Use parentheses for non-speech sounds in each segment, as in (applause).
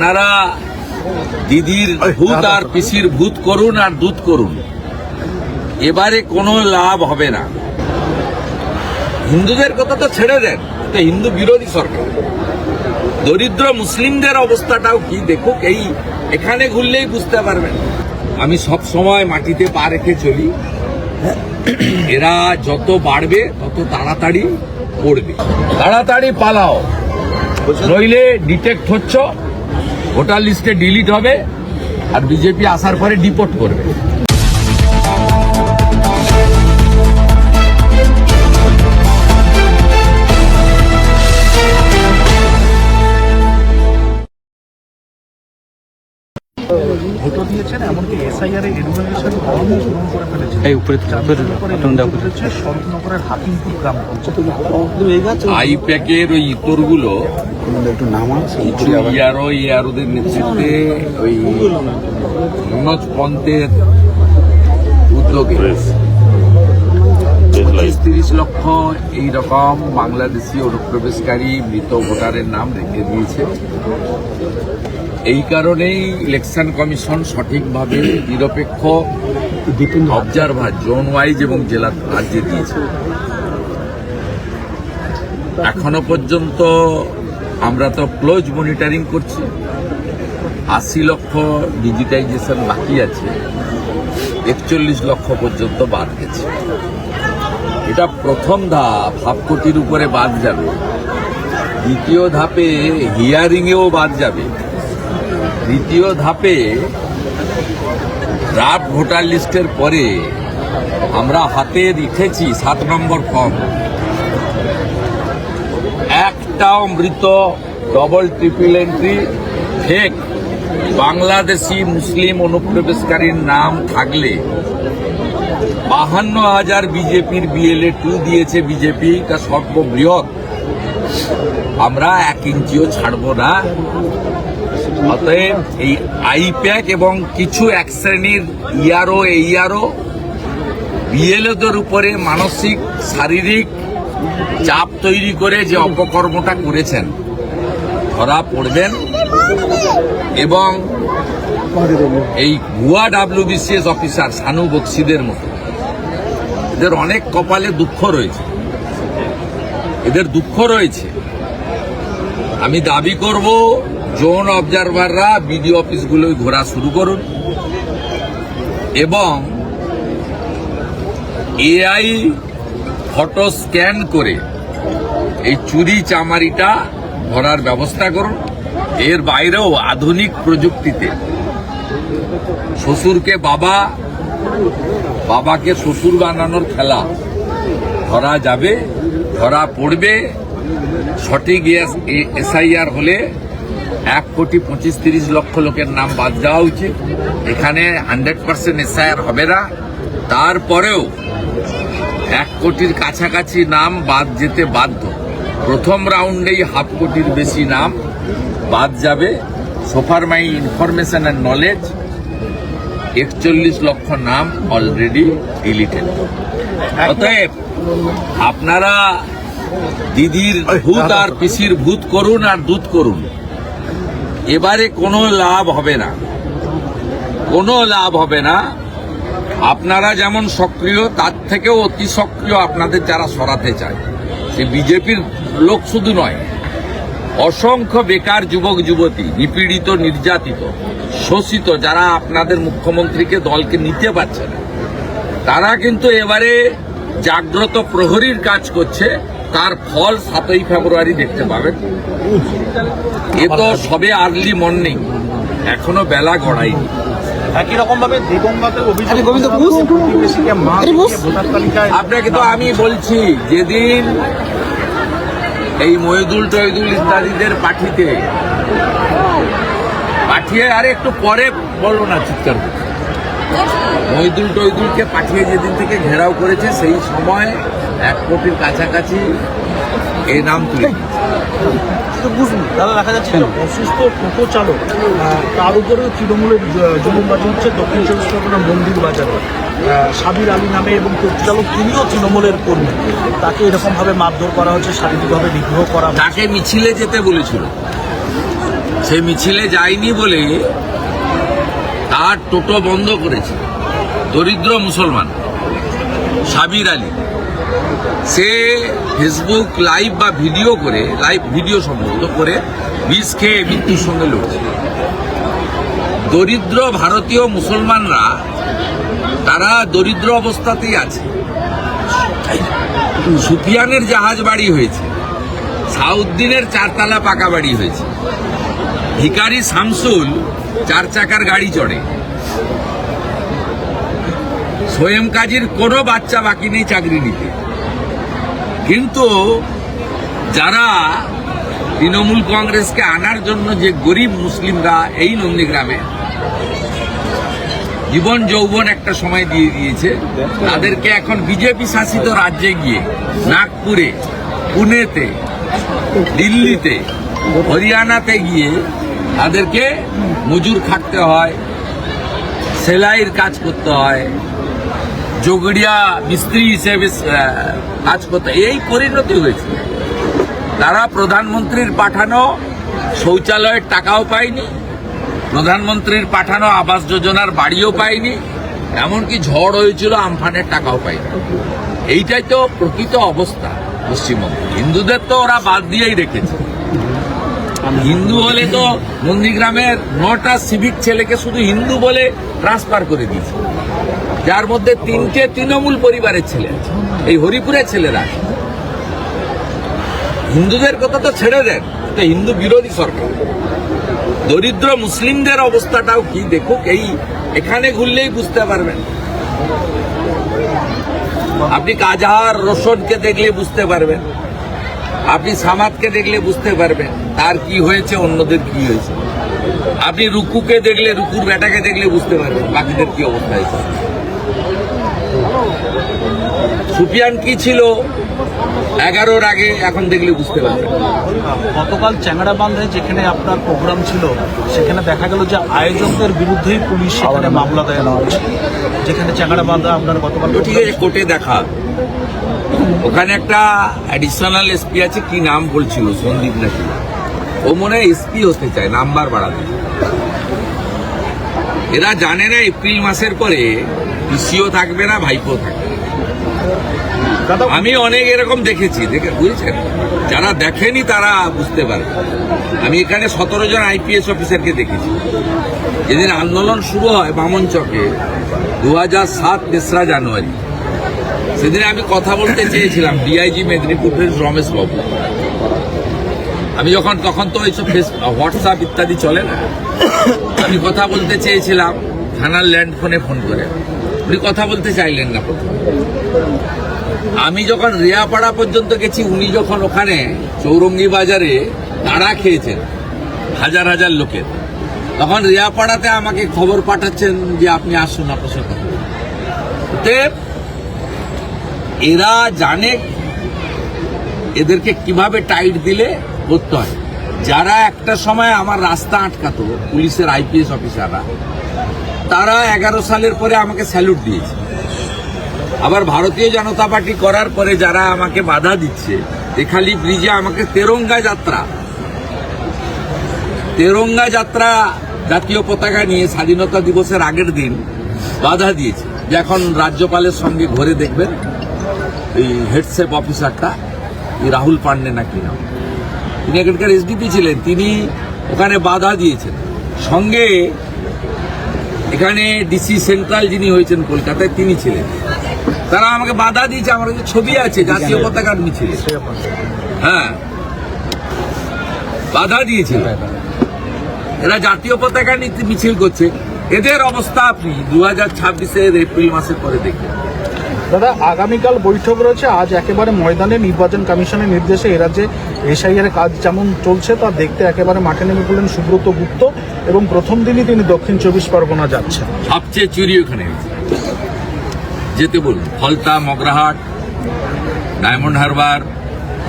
আপনারা দিদির ভূত আর পিসির ভূত করুন আর দুধ করুন। এবারে কোনো লাভ হবে না। হিন্দুদের কথা তো ছেড়ে দেন। এটা হিন্দু বিরোধী সরকার। দরিদ্র মুসলিমদের অবস্থাটাও কি দেখুক এই এখানে ঘুরলেই বুঝতে পারবেন। আমি সব সময় মাটিতে পা রেখে চলি। এরা যত বাড়বে তত তাড়াতাড়ি পড়বে। তাড়াতাড়ি পালাও। নইলে ডিটেক্ট হচ্ছ। ভোটার লিস্টে ডিলিট হবে আর বিজেপি আসার পরে ডিপোর্ট করবে ভোটও দিয়েছেন এমনকি এসআইআর এর এডুকেশন ফর্মও পূরণ করে ফেলেছেন। এই উপরে যার উপরে উপরে বাটন দাও উপরে। হচ্ছে শরৎনগরের হাকিমপুর গ্রাম আইপ্যাকের ওই ইতরগুলো ইয়ারোদের নেতৃত্বে ওই মনোজ পন্থের উদ্যোগে। পঁচিশ তিরিশ লক্ষ এইরকম বাংলাদেশি অনুপ্রবেশকারী মৃত ভোটারের নাম রেখে দিয়েছে। এই কারণেই ইলেকশন কমিশন সঠিকভাবে নিরপেক্ষ অবজারভার জোন ওয়াইজ এবং জেলা রাজ্যে দিয়েছে। এখনও পর্যন্ত আমরা তো ক্লোজ মনিটরিং করছি। আশি লক্ষ ডিজিটাইজেশন বাকি আছে। একচল্লিশ লক্ষ পর্যন্ত বাদ গেছে এটা প্রথম ধাপ হাফ উপরে বাদ যাবে। দ্বিতীয় ধাপে হিয়ারিংয়েও বাদ যাবে। তৃতীয় ধাপে ড্রাফট ভোটার লিস্টের পরে আমরা হাতে রেখেছি সাত নম্বর ফর্ম একটাও মৃত double triple entry fake Bangladeshi, মুসলিম অনুপ্রবেশকারীর নাম থাকলে বাহান্ন হাজার বিজেপির বিএলএ টু দিয়েছে বিজেপি তা সর্ববৃহৎ। আমরা এক ইঞ্চিও ছাড়ব না। অতএব এই আইপ্যাক এবং কিছু এক শ্রেণির ইয়ারও এইয়ারও বিএলওদের উপরে মানসিক, শারীরিক চাপ তৈরি করে যে অপকর্মটা করেছেন, ধরা পড়বেন। এবং এই ভুয়া ডাব্লিউবিসিএস অফিসার সানু বক্সিদের মতো। এদের অনেক কপালে দুঃখ রয়েছে। এদের দুঃখ রয়েছে। আমি দাবি করব, জোন অবজারভাররা বিডিও অফিসগুলোয় ঘোরা শুরু করুন এবং এআই ফটো স্ক্যান করে এই চুরি চামারিটা ধরার ব্যবস্থা করুন। এর বাইরেও আধুনিক প্রযুক্তিতে শ্বশুরকে বাবা বাবাকে শ্বশুর বানানোর খেলা। ধরা যাবে, ধরা পড়বে। সঠিক এসআইআর হলে এক কোটি পঁচিশ তিরিশ লক্ষ লোকের নাম বাদ দেওয়া উচিত। এখানে হান্ড্রেড পার্সেন্ট এসআইআর হবে না। তারপরেও এক কোটির কাছাকাছি নাম বাদ যেতে বাধ্য। প্রথম রাউন্ডেই হাফ কোটির বেশি নাম বাদ যাবে। সোফার মাই ইনফরমেশন অ্যান্ড নলেজ। একচল্লিশ লক্ষ নাম অলরেডি ডিলিটেড অতএব আপনারা দিদির ভূত আর পিসির ভূত করুন আর দুধ করুন। এবারে কোনো লাভ হবে না। কোনো লাভ হবে না। আপনারা যেমন সক্রিয় তার থেকেও অতি সক্রিয় আপনাদের যারা সরাতে চায়। সে বিজেপির লোক শুধু নয় অসংখ্য বেকার যুবক যুবতী নিপীড়িত নির্যাতিত শোষিত যারা আপনাদের মুখ্যমন্ত্রীকে দলকে নিতে পারছে না তারা কিন্তু এবারে জাগ্রত প্রহরীর কাজ করছে তার ফল সাতই ফেব্রুয়ারি দেখতে পাবেন। এ তো সবে আর্লি মর্নিং এখনও বেলা গড়ায়নি একই রকম ভাবে আপনাকে তো আমি বলছি যেদিন এই মহিদুল টহিদুল ইত্যাদিদের পাঠিতে পাঠিয়ে আরে একটু পরে বলো না চিৎকার করে। মহিদুল টহিদুলকে পাঠিয়ে যেদিন থেকে ঘেরাও করেছে, সেই সময় এক কোটির কাছাকাছি এই নাম তুলে দিয়েছে। দাদা দেখা যাচ্ছে যে অসুস্থ টোটো চালক তার উপরেও তৃণমূলের জ- জুলুমবাজি হচ্ছে দক্ষিণ চব্বিশ পরগনা মন্দির বাজারে। সাবির আলী নামে এবং টোটো চালক তিনিও তৃণমূলের কর্মী। তাকে এরকম ভাবে মারধর করা হচ্ছে শারীরিকভাবে নিগ্রহ করা তাকে মিছিলে যেতে বলেছিল। সে মিছিলে যায়নি বলে তার টোটো বন্ধ করেছে। দরিদ্র মুসলমান সাবির আলী। সে ফেসবুক লাইভ বা ভিডিও করে লাইভ ভিডিও সম্ভবত করে বিষ খেয়ে মৃত্যুর সঙ্গে লড়ছে। দরিদ্র ভারতীয় মুসলমানরা, তারা দরিদ্র অবস্থাতেই আছে। সুফিয়ানের জাহাজ বাড়ি হয়েছে, সাউদ্দিনের চারতলা পাকা বাড়ি হয়েছে। ভিকারি শামসুল চার চাকার গাড়ি চড়ে। সোয়েম কাজীর কোনো বাচ্চা বাকি নেই চাকরি নিতে। কিন্তু যারা তৃণমূল কংগ্রেসকে আনার জন্য যে গরিব মুসলিমরা এই নন্দীগ্রামে জীবন যৌবন একটা সময় দিয়ে দিয়েছে, তাদেরকে এখন বিজেপি শাসিত রাজ্যে গিয়ে নাগপুরে, পুনেতে, দিল্লিতে, হরিয়ানাতে গিয়ে তাদেরকে মজুর খাটতে হয়, সেলাইয়ের কাজ করতে হয় যোগড়িয়া মিস্ত্রি হিসেবে কাজ করতে এই পরিণতি হয়েছে। তারা প্রধানমন্ত্রীর পাঠানো শৌচালয়ের টাকাও পায়নি, প্রধানমন্ত্রীর পাঠানো আবাস যোজনার বাড়িও পায়নি, এমনকি ঝড় হয়েছিল, আমফানের টাকাও পায়নি। এইটাই তো প্রকৃত অবস্থা পশ্চিমবঙ্গে। হিন্দুদের তো ওরা বাদ দিয়েই রেখেছে। হিন্দু হলে তো নন্দীগ্রামের নটা সিভিক ছেলেকে শুধু হিন্দু বলে ট্রান্সফার করে দিয়েছে। যার মধ্যে তিনটে তৃণমূল পরিবারের ছেলে, এই হরিপুরের ছেলেরা। হিন্দুদের কথা তো ছেড়ে দেন, এটা হিন্দু বিরোধী সরকার। দরিদ্র মুসলিমদের অবস্থাটাও কি দেখুক, এই এখানে ঘুরলেই বুঝতে পারবেন। আপনি কাজাহার রোশনকে দেখলে বুঝতে পারবেন, আপনি সামাদকে দেখলে বুঝতে পারবেন, তার কি হয়েছে, অন্যদের কি হয়েছে। আপনি রুকুকে দেখলে, রুকুর বেটাকে দেখলে বুঝতে পারবেন, বাকিদের কি অবস্থা হয়েছে। সুফিয়ান কি ছিল? এগারোর আগে এখন দেখলে বুঝতে পারবেন গতকাল চ্যাংড়া বান্ধে যেখানে আপনার প্রোগ্রাম ছিল সেখানে দেখা গেল যে আয়োজকদের বিরুদ্ধেই পুলিশ সেখানে মামলা দায়ের হয়েছে। যেখানে চ্যাংড়া বান্ধা আপনার গতকাল ঠিক আছে কোর্টে দেখা। ওখানে একটা অ্যাডিশনাল এসপি আছে কি নাম বলছিল? সন্দীপ নাকি? ও মনে হয় এসপি হতে চায় নাম্বার বাড়াতে। এরা জানে না এপ্রিল মাসের পরে পিসিও থাকবে না ভাইপো থাকবে আমি অনেক এরকম দেখেছি দেখে বুঝেছেন? যারা দেখেনি তারা বুঝতে পারবে। আমি এখানে সতেরো জন আইপিএস অফিসারকে দেখেছি। যেদিন আন্দোলন শুরু হয় বামন চকে দু হাজার সাত তেসরা জানুয়ারি। সেদিন আমি কথা বলতে চেয়েছিলাম (laughs) ডিআইজি মেদিনীপুরের রমেশ বাবু আমি যখন, তখন তো এইসব হোয়াটসঅ্যাপ ইত্যাদি চলে না। আমি কথা বলতে চেয়েছিলাম, থানার ল্যান্ড ফোনে ফোন করে। উনি কথা বলতে চাইলেন না আমি যখন রেয়াপাড়া পর্যন্ত গেছি, উনি যখন ওখানে চৌরঙ্গি বাজারে তাড়া খেয়েছেন, হাজার হাজার লোকের, তখন রেয়াপাড়াতে আমাকে খবর পাঠাচ্ছেন যে আপনি আসুন আপনার সাথে এরা জানে এদেরকে কীভাবে টাইট দিলে করতে হয়। যারা একটা সময় আমার রাস্তা আটকাতো, পুলিশের আইপিএস অফিসাররা, তারা এগারো সালের পরে আমাকে স্যালুট দিয়েছে। আবার ভারতীয় জনতা পার্টি করার পরে যারা আমাকে বাধা দিচ্ছে এখালি ব্রিজে আমাকে তেরঙ্গা যাত্রা তেরঙ্গা যাত্রা জাতীয় পতাকা নিয়ে স্বাধীনতা দিবসের আগের দিন বাধা দিয়েছে। যে এখন রাজ্যপালের সঙ্গে ঘরে দেখবেন, এই হেডসেপ অফিসারটা এই রাহুল পান্ডে নাকি নাম তিনি এখানকার এসডিপি ছিলেন তিনি ওখানে বাধা দিয়েছেন। সঙ্গে এখানে ডিসি সেন্ট্রাল যিনি হয়েছেন কলকাতায় তিনি ছিলেন। তারা আমাকে বাধা দিয়েছে আমার কাছে ছবি আছে জাতীয় পতাকার মিছিলে হ্যাঁ। বাধা দিয়েছিল। এরা জাতীয় পতাকা নিতে মিছিল করছে। এদের অবস্থা আপনি দু হাজার ছাব্বিশের এপ্রিল মাসের পরে দেখবেন দাদা, আগামীকাল বৈঠক রয়েছে। আজ একেবারে ময়দানে নির্বাচন কমিশনের নির্দেশে এ রাজ্যে এসআইআর কাজ যেমন চলছে, তা দেখতে একেবারে মাঠে নেমে পড়লেন সুব্রত গুপ্ত এবং প্রথম দিনই তিনি দক্ষিণ চব্বিশ পরগনা যাচ্ছেন। সবচেয়ে চুরি ওখানে। যেতে বলুন, ফলতা, মগরাহাট, ডায়মন্ড হারবার,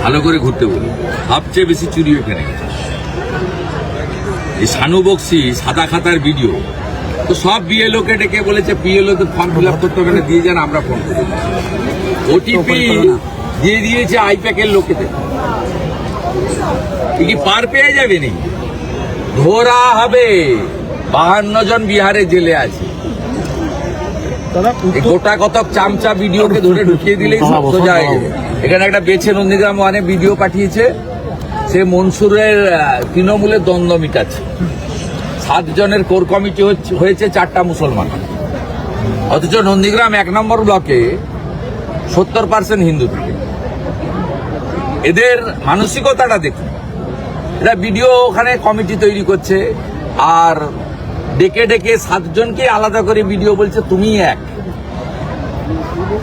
ভালো করে ঘুরতে বলুন। সবচেয়ে বেশি চুরি ওখানে। এই শানু বক্সি সাদা খাতার ভিডিও তো সব বিএলওকে ডেকে বলেছে বিএলও তো ফর্ম ফিল আপ করতে হবে না দিয়ে যান আমরা ফোন করে ওটিপি দিয়ে দিয়েছে আইপ্যাকের লোকেদের। কি কি পার পেয়ে যাবে নি ধরা হবে। বাহান্ন জন বিহারে জেলে আছে। গোটা কতক চামচা ভিডিওকে ধরে ঢুকিয়ে দিলেই সব সোজা হয়ে যাবে। এখানে একটা বেছে নন্দীগ্রাম ওয়ানে ভিডিও পাঠিয়েছে। সে মনসুরের তৃণমূলের দ্বন্দ্ব মিটাচ্ছে। সাত জনের কোর কমিটি হচ্ছে- হয়েছে চারটা মুসলমান। অথচ নন্দীগ্রাম এক নম্বর ব্লকে সত্তর পার্সেন্ট হিন্দু থাকে। এদের মানসিকতাটা দেখুন। এরা ভিডিও ওখানে কমিটি তৈরি করছে আর ডেকে ডেকে সাতজনকে আলাদা করে ভিডিও বলছে তুমি এক।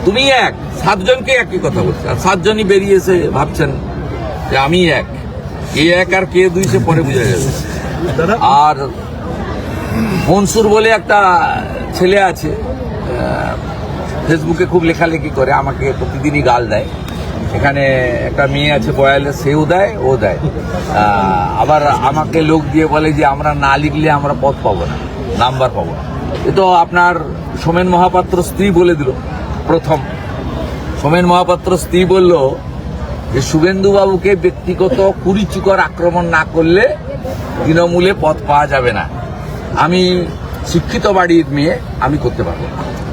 তুমি এক? সাতজনকে একই কথা বলছে। আর সাতজনই বেরিয়েছে ভাবছেন যে আমি এক। কে এক আর কে দুই সে পরে বোঝা যাবে। আর মনসুর বলে একটা ছেলে আছে ফেসবুকে খুব লেখালেখি করে, আমাকে প্রতিদিনই গাল দেয়। এখানে একটা মেয়ে আছে বয়ালে, সেও দেয়, ও দেয়। আবার আমাকে লোক দিয়ে বলে যে, আমরা না লিখলে আমরা পথ পাবো না, নাম্বার পাবো না। এ তো আপনার সোমেন মহাপাত্র স্ত্রী বলে দিল, প্রথম। সোমেন মহাপাত্র স্ত্রী বলল যে শুভেন্দু বাবুকে ব্যক্তিগত কুরুচিকর আক্রমণ না করলে তৃণমূলে পথ পাওয়া যাবে না। আমি শিক্ষিত বাড়ির মেয়ে, আমি করতে পারব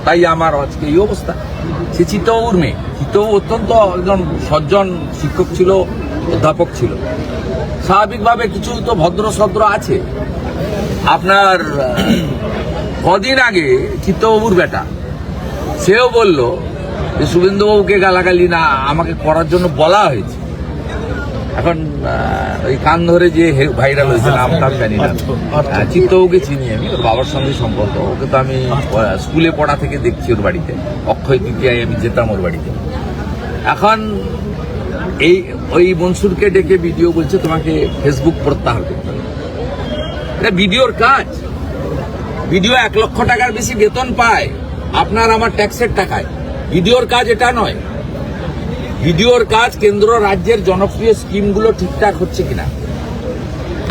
তাই আমার আজকে এই অবস্থা। সে চিত্তবাবুর মেয়ে। চিত্তবাবু অত্যন্ত একজন সজ্জন শিক্ষক ছিল, অধ্যাপক ছিল। স্বাভাবিকভাবে কিছু তো ভদ্র সদ্র আছে। আপনার, কদিন আগে চিত্তবাবুর বেটা, সেও বলল যে শুভেন্দুবাবুকে গালাগালি না, আমাকে করার জন্য বলা হয়েছে। এখন ওই কান ধরে যে ভাইরাল হয়েছে নাম টাম জানি না। হ্যাঁ, চিত্তবাবুকে চিনি আমি ওর বাবার সঙ্গে সম্পর্ক। ওকে তো আমি স্কুলে পড়া থেকে দেখছি ওর বাড়িতে। অক্ষয় তৃতীয়ায় আমি যেতাম ওর বাড়িতে। এখন এই ওই মনসুরকে ডেকে ভিডিও বলছে তোমাকে ফেসবুক প্রত্যাহার করতে হবে। এটা ভিডিওর কাজ। ভিডিও এক লক্ষ টাকার বেশি বেতন পায়। আপনার আমার ট্যাক্সের টাকায়। ভিডিওর কাজ এটা নয়। ভিডিওর কাজ কেন্দ্র রাজ্যের জনপ্রিয় স্কিমগুলো ঠিকঠাক হচ্ছে কিনা?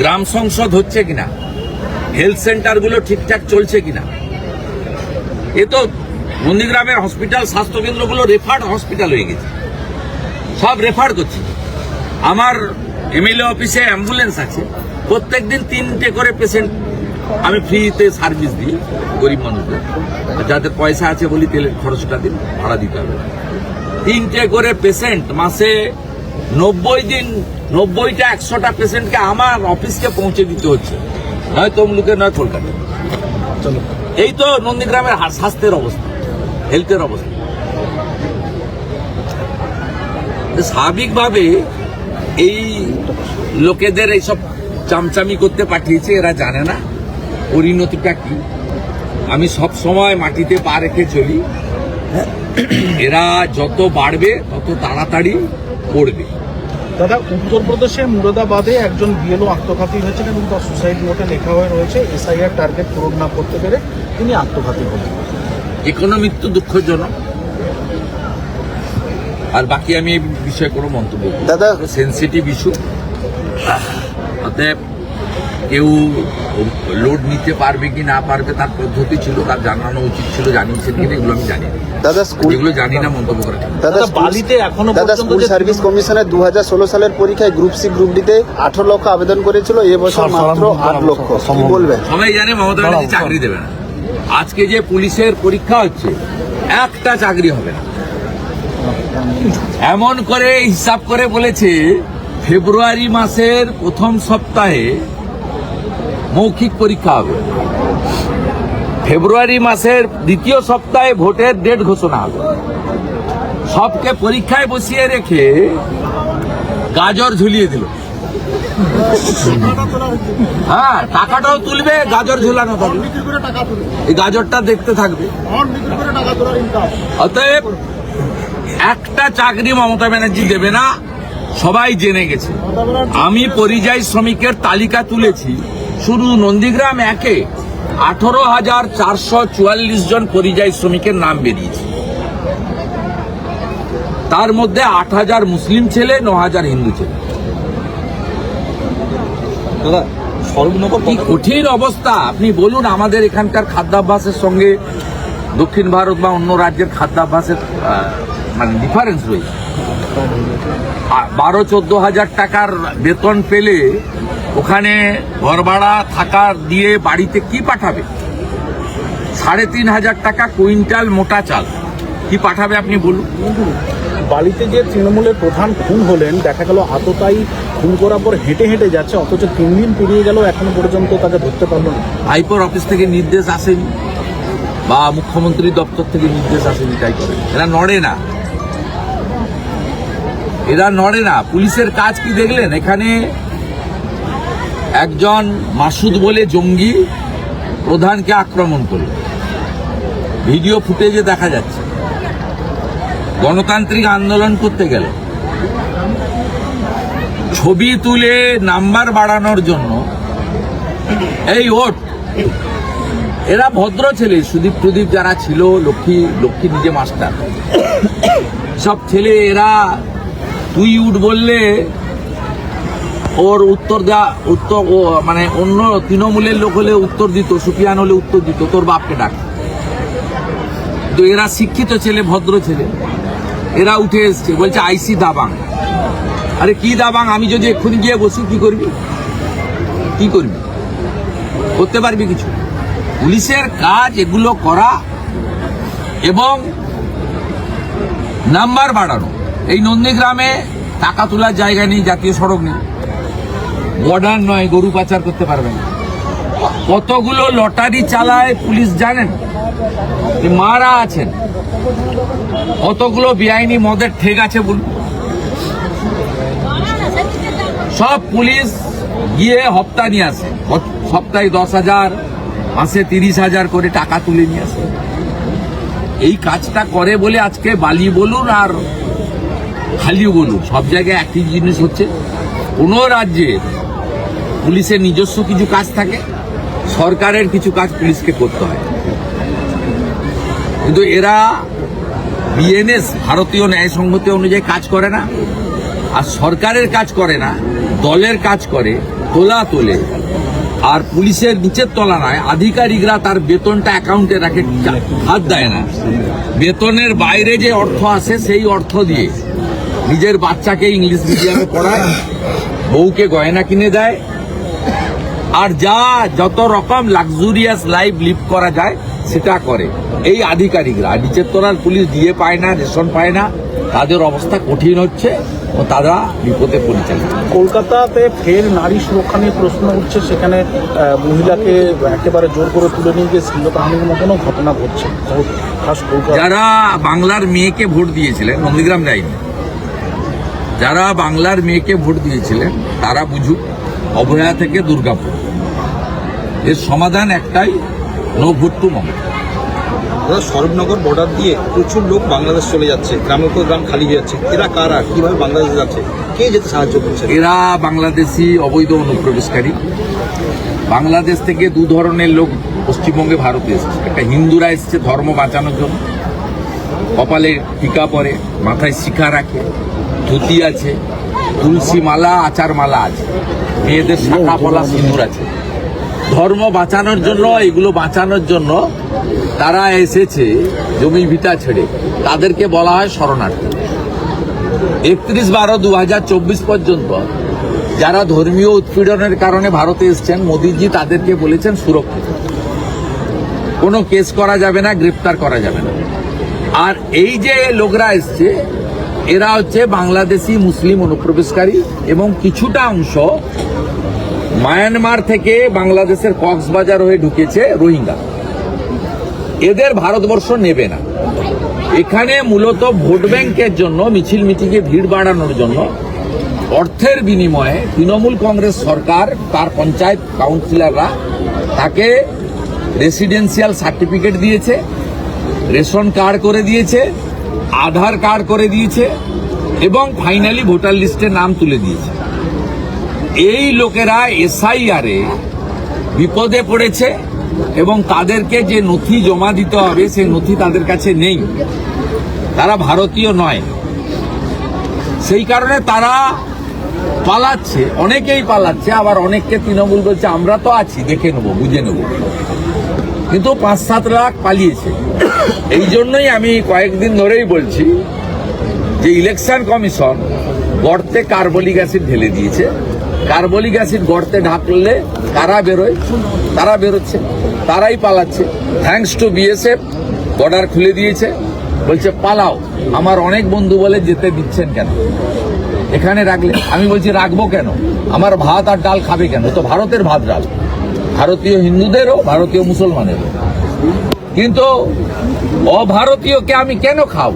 গ্রাম সংসদ হচ্ছে কিনা? হেলথ সেন্টারগুলো ঠিকঠাক চলছে কিনা? এ তো নন্দীগ্রামের হসপিটাল, স্বাস্থ্যকেন্দ্রগুলো রেফার্ড হসপিটাল হয়ে গেছে। সব রেফার করছে। আমার এমএলএ অফিসে অ্যাম্বুলেন্স আছে। প্রত্যেক দিন তিনটে করে পেশেন্ট আমি ফ্রিতে সার্ভিস দিই গরিব মানুষদের। যাদের পয়সা আছে বলি তেলের খরচটা দিন, ভাড়া দিতে হবে। তিনটে করে পেশেন্ট মাসে নব্বই দিন নব্বইটা একশোটা পেশেন্টকে আমার অফিসকে পৌঁছে দিতে হচ্ছে। নয় তমলুকে নয় কলকাতা চলো। এই তো নন্দীগ্রামের স্বাস্থ্যের অবস্থা হেলথের অবস্থা। স্বাভাবিকভাবে এই লোকেদের এইসব চামচামি করতে পাঠিয়েছে এরা জানে না পরিণতিটা কি। আমি সব সময় মাটিতে পা রেখে চলি এরা যত বাড়বে তত তাড়াতাড়ি পড়বে দাদা উত্তরপ্রদেশের মুরাদাবাদে একজন বিএলও আত্মঘাতী হয়েছেন এবং তার সুসাইড নোটে লেখা হয়ে রয়েছে এসআইআর টার্গেট পূরণ না করতে পেরে তিনি আত্মঘাতী হলেন যে কোনো মৃত্যু দুঃখজনক। আর বাকি আমি এই বিষয়ে কোনো মন্তব্য দাদা সেন্সিটিভ ইস্যু অতএব কেউ লোড নিতে পারবে কি না পারবে তার পদ্ধতি ছিল তার জানানো উচিত ছিল জানিয়েছেন কিনা এগুলো আমি জানি দাদা স্কুল যেগুলো জানি না মন্তব্য করা দাদা বালিতে এখনও দাদা স্কুল সার্ভিস কমিশনের দু হাজার ষোলো সালের পরীক্ষায় গ্রুপ সি গ্রুপ ডিতে আঠারো লক্ষ আবেদন করেছিল এবছর মাত্র আট লক্ষ। কি বলবেন? সবাই জানে মমতা ব্যানার্জি চাকরি দেবে না। আজকে যে পুলিশের পরীক্ষা হচ্ছে একটা চাকরি হবে না। এমন করে হিসাব করে বলেছে ফেব্রুয়ারি মাসের প্রথম সপ্তাহে মৌখিক পরীক্ষা হবে। ফেব্রুয়ারি মাসের দ্বিতীয় সপ্তাহে ভোটের ডেট ঘোষণা হবে। সবকে পরীক্ষায় বসিয়ে রেখে গাজর ঝুলিয়ে দিল। হ্যাঁ টাকাটাও তুলবে, গাজর ঝুলানো থাকবে এই গাজরটা দেখতে থাকবে। অতএব একটা চাকরি মমতা ব্যানার্জি দেবে না, সবাই জেনে গেছে। আমি পরিযায়ী শ্রমিকের তালিকা তুলেছি। শুধু নন্দীগ্রাম একে আঠারো হাজার চারশো চুয়াল্লিশ জন পরিযায়ী শ্রমিকের নাম বেরিয়েছে। তার মধ্যে আট হাজার মুসলিম ছেলে ন হাজার হিন্দু ছেলে। কি কঠিন অবস্থা। আপনি বলুন আমাদের এখানকার খাদ্যাভ্যাসের সঙ্গে দক্ষিণ ভারত বা অন্য রাজ্যের খাদ্যাভ্যাসের মানে ডিফারেন্স রয়েছে। বারো চোদ্দ হাজার টাকার বেতন পেলে ওখানে ঘর ভাড়া থাকা দিয়ে বাড়িতে কি পাঠাবে? সাড়ে তিন হাজার টাকা কুইন্টাল মোটা চাল। কি পাঠাবে আপনি বলুন? বালিতে যে তৃণমূলের প্রধান খুন হলেন দেখা গেল আততাই খুন করার পর হেঁটে হেঁটে যাচ্ছে অথচ তিন দিন পেরিয়ে গেল এখনও পর্যন্ত তাকে ধরতে পারল না। হাইকোর্ট অফিস থেকে নির্দেশ আসেনি বা মুখ্যমন্ত্রী দপ্তর থেকে নির্দেশ আসেনি তাই করে। এরা নড়ে না। এরা নড়ে না। পুলিশের কাজ কি দেখলেন? এখানে একজন মাসুদ বলে জঙ্গি প্রধানকে আক্রমণ করল। ভিডিও ফুটেজে দেখা যাচ্ছে। গণতান্ত্রিক আন্দোলন করতে গেল। ছবি তুলে নাম্বার বাড়ানোর জন্য এই ওট। এরা ভদ্র ছেলে, সুদীপ প্রদীপ যারা ছিল, লক্ষ্মী লক্ষ্মী নিজে মাস্টার। সব ছেলে এরা তুই উঠ বললে ওর উত্তর যা উত্তর মানে অন্য তৃণমূলের লোক হলে উত্তর দিত, সুফিয়ান হলে উত্তর দিত, তোর বাপকে ডাক। তো এরা শিক্ষিত ছেলে, ভদ্র ছেলে। এরা উঠে এসছে, বলছে, আইসি দাবাং। আরে কি দাবাং? আমি যদি এক্ষুনি গিয়ে বসি, কি করবি? কি করবি? করতে পারবি কিছু? পুলিশের কাজ এগুলো করা এবং নাম্বার বাড়ানো। এই নন্দীগ্রামে টাকা তোলার জায়গা নেই, জাতীয় সড়ক নেই। বর্ডার নয়, গরু পাচার করতে পারবে না। কতগুলো লটারি চালায় পুলিশ জানেন? মারা আছেন। কতগুলো বেআইনি মদের ঠেক আছে বলুন। সব পুলিশ গিয়ে হপ্তা নিয়ে আসে। সপ্তাহে দশ হাজার, মাসে তিরিশ হাজার করে টাকা তুলে নিয়ে আসে। এই কাজটা করে বলে আজকে বালি বলুন আর খালিও বলুন। সব জায়গায় একই জিনিস হচ্ছে। কোনো রাজ্যে পুলিশের নিজস্ব কিছু কাজ থাকে, সরকারের কিছু কাজ পুলিশকে করতে হয়। কিন্তু এরা বিএনএস, ভারতীয় ন্যায় সংহতি অনুযায়ী কাজ করে না, আর সরকারের কাজ করে না, দলের কাজ করে, তোলা তোলে। আর পুলিশের নিচের তলা নয় আধিকারিকরা তার বেতনটা অ্যাকাউন্টে রাখে, হাত দেয় না। বেতনের বাইরে যে অর্থ আসে, সেই অর্থ দিয়ে নিজের বাচ্চাকে ইংলিশ মিডিয়ামে পড়ায়, বউকে গয়না কিনে দেয় আর যা যত রকম লাক্সুরিয়াস লাইফ লিভ করা যায় সেটা করে। এই আধিকারিকরা নিচের তলার পুলিশ দিয়ে পায় না রেশন পায় না তাদের অবস্থা কঠিন হচ্ছে ও তারা বিপদে পরিচালিত। কলকাতাতে ফের নারী সুরক্ষা নিয়ে প্রশ্ন উঠছে সেখানে মহিলাকে একেবারে জোর করে তুলে নিয়ে গিয়ে শ্লীলতাহানির মতনও ঘটনা ঘটছে। যারা বাংলার মেয়েকে ভোট দিয়েছিলেন নন্দীগ্রাম যায়নি। যারা বাংলার মেয়েকে ভোট দিয়েছিলেন তারা বুঝুক অভয়া থেকে দুর্গাপুর। এর সমাধান একটাই নো ভোট টু মমতা দাদা সরবনগর বর্ডার দিয়ে প্রচুর লোক বাংলাদেশ চলে যাচ্ছে গ্রামের পর গ্রাম খালি হয়ে যাচ্ছে। এরা কারা? কীভাবে বাংলাদেশে যাচ্ছে? কে যেতে সাহায্য করছে? এরা বাংলাদেশি অবৈধ অনুপ্রবেশকারী। বাংলাদেশ থেকে দু ধরনের লোক পশ্চিমবঙ্গে ভারতে এসছে। একটা হিন্দুরা এসছে ধর্ম বাঁচানোর জন্য। কপালে টিকা পরে মাথায় শিখা রাখে ধুতি আছে তুলসী মালা আচার মালা আছে। মেয়েদের শাখা পলা সিঁদুর আছে। ধর্ম বাঁচানোর জন্য, এগুলো বাঁচানোর জন্য তারা এসেছে জমি ভিটা ছেড়ে। তাদেরকে বলা হয় শরণার্থী। একত্রিশ বারো দু পর্যন্ত যারা ধর্মীয় উৎপীড়নের কারণে ভারতে এসছেন, মোদিজি তাদেরকে বলেছেন সুরক্ষিত। কোনো কেস করা যাবে না, গ্রেপ্তার করা যাবে না। আর এই যে লোকরা এসছে, এরা হচ্ছে বাংলাদেশি, মুসলিম অনুপ্রবেশকারী এবং কিছুটা অংশ মায়ানমার থেকে বাংলাদেশের কক্সবাজার হয়ে ঢুকেছে রোহিঙ্গা। এদের ভারতবর্ষ নেবে না। এখানে মূলত ভোট ব্যাংকের জন্য, মিছিল মিটিংয়ে ভিড় বাড়ানোর জন্য অর্থের বিনিময়ে তৃণমূল কংগ্রেস সরকার, তার পঞ্চায়েত কাউন্সিলররা তাকে রেসিডেন্সিয়াল সার্টিফিকেট দিয়েছে, রেশন কার্ড করে দিয়েছে, আধার কার্ড করে দিয়েছে এবং ফাইনালি ভোটার লিস্টে নাম তুলে দিয়েছে। এই লোকেরা এসআইআরে বিপদে পড়েছে এবং তাদেরকে যে নথি জমা দিতে হবে সেই নথি তাদের কাছে নেই। তারা ভারতীয় নয়। সেই কারণে তারা পালাচ্ছে, অনেকেই পালাচ্ছে, আবার অনেককে তৃণমূল বলছে, আমরা তো আছি, দেখে নেব, বুঝে নেব। কিন্তু পাঁচ সাত লাখ পালিয়েছে। এই জন্যই আমি কয়েকদিন ধরেই বলছি যে ইলেকশন কমিশন গর্তে কার্বলিক অ্যাসিড ঢেলে দিয়েছে। কার্বলিক অ্যাসিড গর্তে ঢাকলে কারা বেরোয়, তারা বেরোচ্ছে, তারাই পালাচ্ছে। থ্যাঙ্কস টু বিএসএফ বর্ডার খুলে দিয়েছে। বলছে, পালাও। আমার অনেক বন্ধু বলে যেতে দিচ্ছেন কেন? এখানে রাখলে আমি বলছি, রাখব কেন? আমার ভাত আর ডাল খাবে কেন? তো ভারতের ভাত ডাল। ভারতীয় হিন্দুদেরও, ভারতীয় মুসলমানেরও। কিন্তু অভারতীয়কে আমি কেন খাব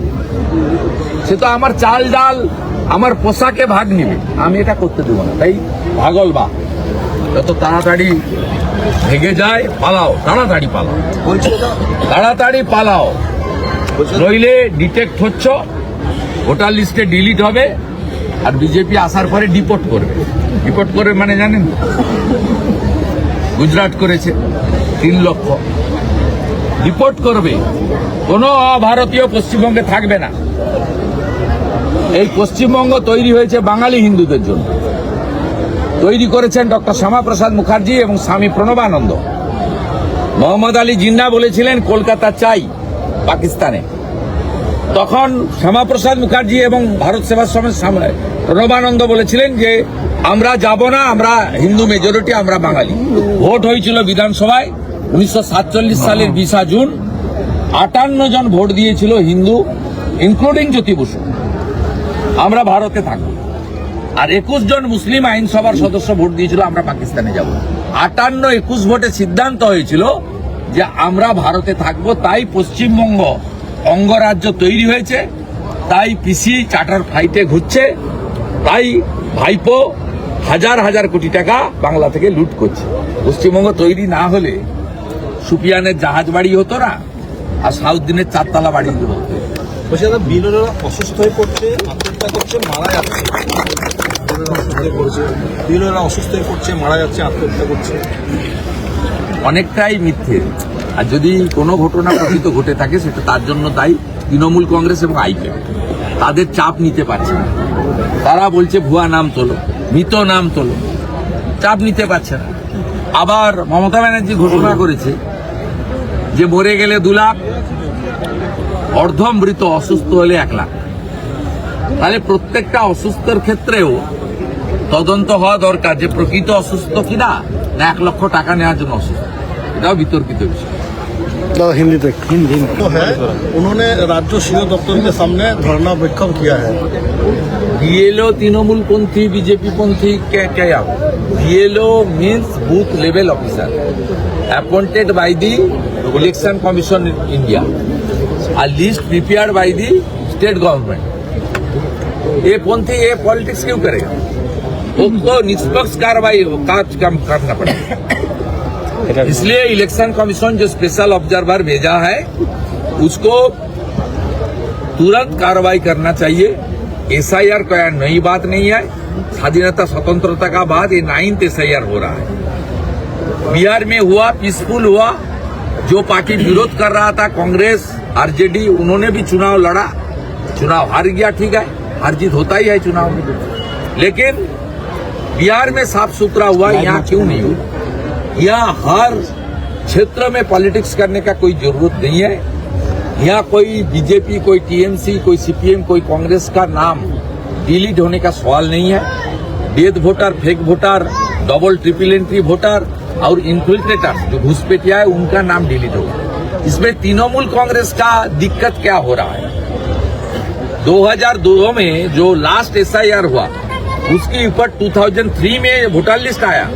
সে তো আমার চাল ডাল আমার পোশাকে ভাগ নিবে। আমি এটা করতে দেবো না। তাই ভাগল বা। যত তাড়াতাড়ি ভেঙে যায়, পালাও। তাড়াতাড়ি পালাও। তাড়াতাড়ি পালাও। নইলে ডিটেক্ট হচ্ছ, ভোটার লিস্টে ডিলিট হবে, আর বিজেপি আসার পরে ডিপোর্ট করবে। ডিপোর্ট করবে মানে জানেন? গুজরাট করেছে, তিন লক্ষ। ডিপোর্ট করবে। কোনো অভারতীয় পশ্চিমবঙ্গে থাকবে না। এই পশ্চিমবঙ্গ তৈরি হয়েছে বাঙালি হিন্দুদের জন্য। তৈরি করেছেন ডক্টর শ্যামাপ্রসাদ মুখার্জি এবং স্বামী প্রণবানন্দ। মোহাম্মদ আলী জিন্না বলেছিলেন, কলকাতা চাই পাকিস্তানে। তখন শ্যামাপ্রসাদ মুখার্জি এবং ভারত সেবাশ্রমের প্রণবানন্দ বলেছিলেন যে, আমরা যাব না, আমরা হিন্দু মেজরিটি আমরা বাঙালি। ভোট হয়েছিল বিধানসভায়, উনিশশো সাতচল্লিশ সালের বিশা জুন। আটান্ন জন ভোট দিয়েছিল হিন্দু ইনক্লুডিং জ্যোতি বসু। আমরা ভারতে থাকব। আর একুশ জন মুসলিম আইনসভার সদস্য ভোট দিয়েছিল, আমরা পাকিস্তানে যাব। আটান্ন একুশ ভোটে সিদ্ধান্ত হয়েছিল যে আমরা ভারতে থাকব, তাই পশ্চিমবঙ্গ অঙ্গরাজ্য তৈরি হয়েছে, তাই পিসি চার্টার ফ্লাইটে ঘুরছে, তাই ভাইপো হাজার হাজার কোটি টাকা বাংলা থেকে লুট করছে। পশ্চিমবঙ্গ তৈরি না হলে সুপিয়ানের জাহাজ বাড়ি হতো না, আর সাউদ্দিনের চারতলা বাড়িগুলো হতো বলছি, দাদা বিএলওরা অসুস্থ হয়ে পড়ছে, আত্মহত্যা করছে, মারা যাচ্ছে। মারা যাচ্ছে, আত্মহত্যা করছে। অনেকটাই মিথ্যে। আর যদি কোনো ঘটনা প্রকৃত ঘটে থাকে, সেটা তার জন্য দায়ী তৃণমূল কংগ্রেস এবং আইপে তাদের চাপ নিতে পারছে না। তারা বলছে, ভুয়া নাম তোলো, মৃত নাম তোলো। চাপ নিতে পারছে না। আবার মমতা ব্যানার্জি ঘোষণা করেছে যে, মরে গেলে দু লাখ অর্ধমৃত অসুস্থ হলে এক লাখ তাহলে প্রত্যেকটা অসুস্থর ক্ষেত্রেও তদন্ত হওয়া দরকার যে প্রকৃত অসুস্থ কিনা না এক লক্ষ টাকা নেওয়ার জন্য অসুস্থ এটাও বিতর্কিত বিষয় तो है उन्होंने राज्य सीओ दफ्तर के सामने धरना विक्षोभ किया है बीएलओ तृणमूल पंथी बीजेपी पंथी क्या क्या BLO means booth level officer appointed by the Election Commission in India a list prepared by the state government. ये पंथी ये पॉलिटिक्स क्यों करेगा? उनको निष्पक्ष कार्रवाई काम करना पड़ेगा। इसलिए इलेक्शन कमीशन जो स्पेशल ऑब्जर्वर भेजा है, उसको तुरंत कार्रवाई करना चाहिए। एसआईआर कोई नई बात नहीं है। स्वाधीनता, स्वतंत्रता का बाद ये नाइन्थ एसआईआर हो रहा है। बिहार में हुआ पीसफुल हुआ। जो पार्टी विरोध कर रहा था, कांग्रेस आरजेडी उन्होंने भी चुनाव लड़ा। चुनाव हार गया ठीक है। हर जीत होता ही है चुनाव में। लेकिन बिहार में साफ़ सुथरा हुआ यहाँ क्यों नहीं? हुआ यहाँ हर क्षेत्र में पॉलिटिक्स करने का कोई ज़रूरत नहीं है। यहाँ कोई बीजेपी कोई टीएमसी कोई सीपीएम कोई कांग्रेस का नाम डिलीट होने का सवाल नहीं है। Death voter fake voter double triple entry voter और इन्फिल्ट्रेटर जो घुसपैठिया है उनका नाम डिलीट होगा। इसमें तृणमूल कांग्रेस का दिक्कत क्या हो रहा है? 2002 में जो लास्ट एसआईआर हुआ, उसके ऊपर 2003 में वोटर लिस्ट आया।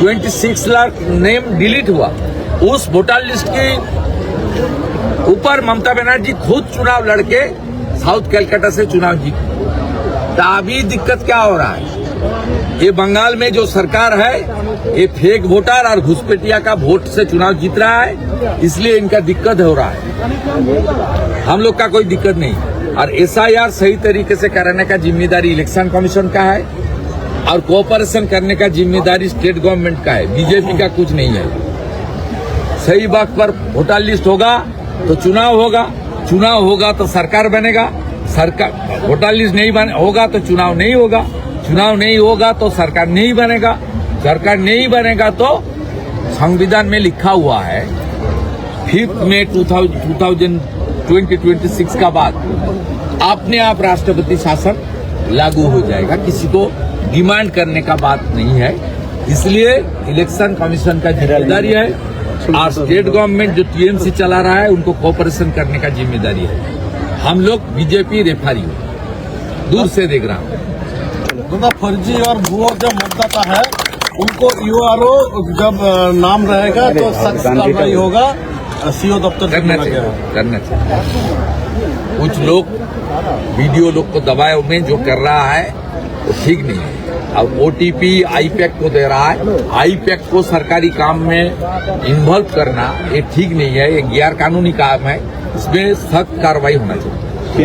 26 लाख नेम डिलीट हुआ। उस वोटर लिस्ट की ऊपर ममता बनर्जी खुद चुनाव लड़के साउथ कलकत्ता से चुनाव जीती अभी दिक्कत क्या हो रहा है? ये बंगाल में जो सरकार है, ये फेक वोटर और घुसपैठिया का वोट से चुनाव जीत रहा है, इसलिए इनका दिक्कत हो रहा है। हम लोग का कोई दिक्कत नहीं। और एसआईआर सही तरीके से कराने का ज़िम्मेदारी इलेक्शन कमीशन का है, और कोऑपरेशन करने का ज़िम्मेदारी स्टेट गवर्नमेंट का है। बीजेपी का कुछ नहीं है। सही वक्त पर वोटर लिस्ट होगा तो चुनाव होगा। चुनाव होगा तो सरकार बनेगा। सरकार वोटर लिस्ट नहीं बने, होगा तो चुनाव नहीं होगा। चुनाव नहीं होगा तो सरकार नहीं बनेगा। सरकार नहीं बनेगा तो संविधान में लिखा हुआ है, फिफ्थ में two thousand twenty twenty six का बाद अपने आप राष्ट्रपति शासन लागू हो जाएगा। किसी को डिमांड करने का बात नहीं है। इसलिए इलेक्शन कमीशन का ज़िम्मेदारी है और स्टेट गवर्नमेंट जो टीएमसी चला रहा है, उनको कोऑपरेशन करने का ज़िम्मेदारी है। हम लोग बीजेपी रेफारी दूर से देख रहा हूँ। दादा फर्जी और भुआ जो मतदाता है उनको यूआरओ जब अ, नाम रहेगा तो सख्त कार्रवाई होगा सीओ दफ्तर करना चाहिए करना चाहिए। कुछ लोग वीडियो लोग को दबाए में जो कर रहा है वो ठीक नहीं है। अब ओटीपी आईपैक को दे रहा है आईपैक को सरकारी काम में इन्वॉल्व करना ये ठीक नहीं है ये गैर कानूनी काम है इसमें सख्त कार्रवाई होना चाहिए।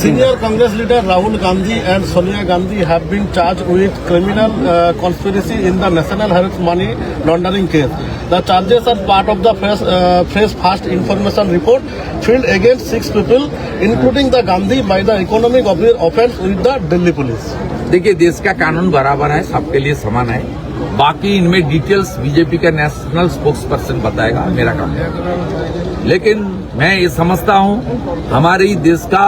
Senior Congress leader Rahul Gandhi and Sonia Gandhi have been charged with criminal uh, conspiracy in the National Health Money Laundering case. The charges are part of the fresh, uh, fresh fast information report filed against six people, including the Gandhi, by the economic offense with the Delhi police. देखिए देश का कानून बराबर है सबके लिए समान है बाकी इनमें डिटेल्स बीजेपी का नेशनल स्पोक्स पर्सन बताएगा मेरा काम लेकिन मैं ये समझता हूँ हमारे ही देश का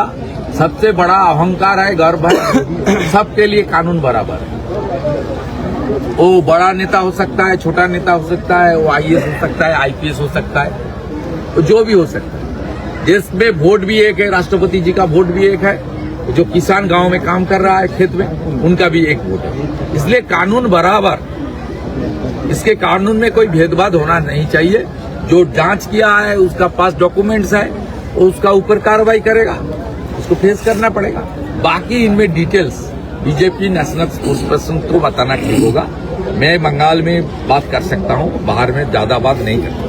सबसे बड़ा अहंकार है गर्व है। सबके लिए कानून बराबर है। वो बड़ा नेता हो सकता है, छोटा नेता हो सकता है, वो आईएएस हो सकता है आईपीएस हो सकता है जो भी हो सकता है। जिसमें वोट भी एक है, राष्ट्रपति जी का वोट भी एक है, जो किसान गाँव में काम कर रहा है खेत में, उनका भी एक वोट है। इसलिए कानून बराबर। इसके कानून में कोई भेदभाव होना नहीं चाहिए। जो जाँच किया है, उसका पास डॉक्यूमेंट्स है उसका ऊपर कार्रवाई करेगा। उसको फेस करना पड़ेगा। बाकी इनमें details BJP national sports person को बताना ठीक होगा। मैं बंगाल में बात कर सकता हूँ, बाहर में ज़्यादा बात नहीं करता।